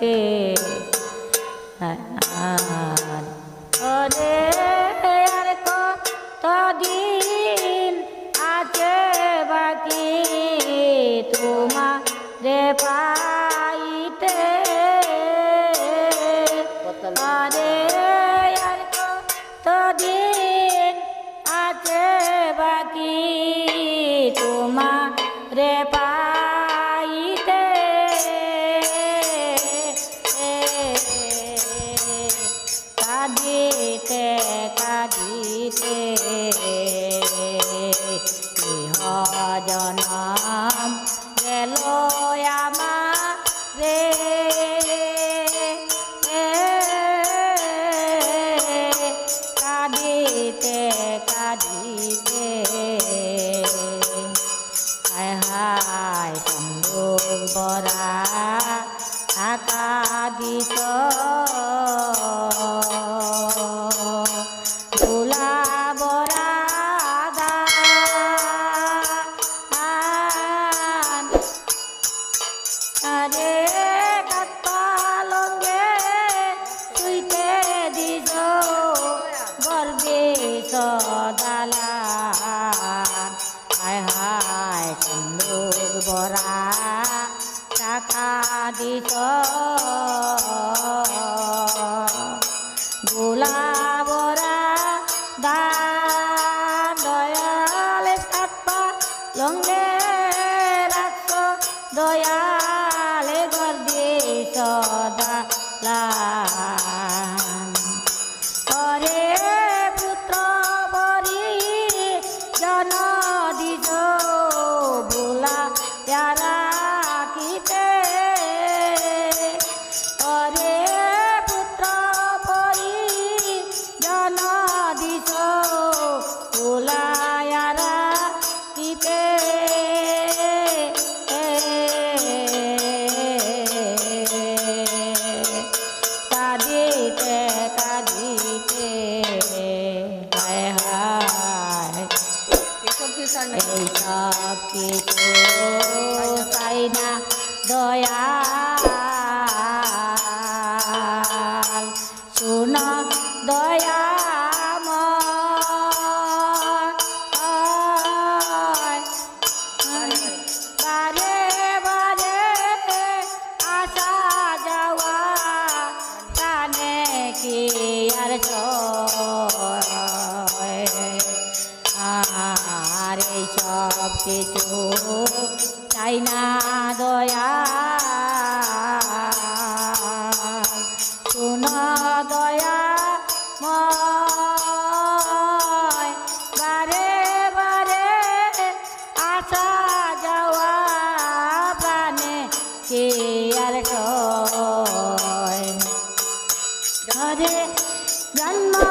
বাকিতে ওরে আর কতদিন আছে বাকি তোমার রে পাইতে? আরে আর কতদিন আছে বাকি তোমার রে পাইতে কাঁদিতে কাঁদিতে জনম গেল আমার। রে কাঁদিতে কাঁদিতে আরে কাপালঙ্গে তুইতে দিজ গর্বে সদালা হায় হায় সুন্দর বরা টাকা দিছ। গোলাবরা দান ลา এই সব কিছু চাই না দয়া শুন দয়া বারে যাওয়া কানে কি আর সে তো তাই না দয়া। শোন দয়া বারে বারে আসা যাওয়া প্রাণে কে আর ঘরে জন্ম